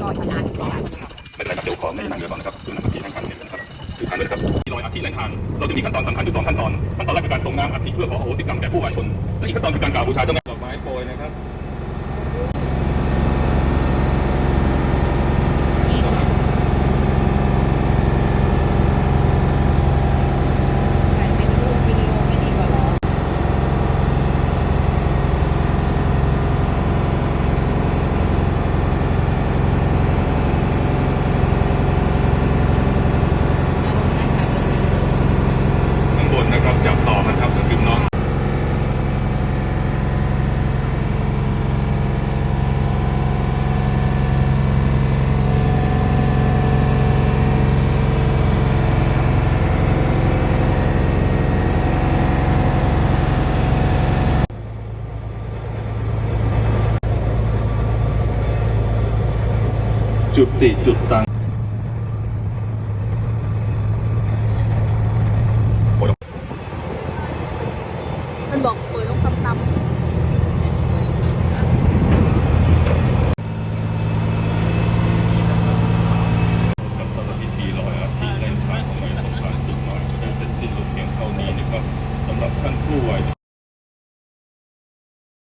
ไม่เป็นไรครับเดี๋ยวขอไม่นั่งเรือก่อนนะครับคือนั่งที่นั่งคันเห็นนะครับคือทางเลยนะครับที่ลอยอัฐิแหล่งทาง เราจะมีขั้นตอนสำคัญอยู่สองขั้นตอนขั้นตอนแรกคือการส่งน้ำอัฐิเพื่อขออโหสิกรรมแก่ผู้วายชนและอีกขั้นตอนคือการกล่าวบูชาเจ้าแม่ดอกไม้โปรยนะครับ จุติจุดตังมันบอกเปิดลงตำๆ กับสำหรับทีลอทิในทางของสงกรานต์จุดหมายก็ได้เสร็จสิ้นลงเพีงเท่านี้นะครับสำหรับท่านผู้ไหว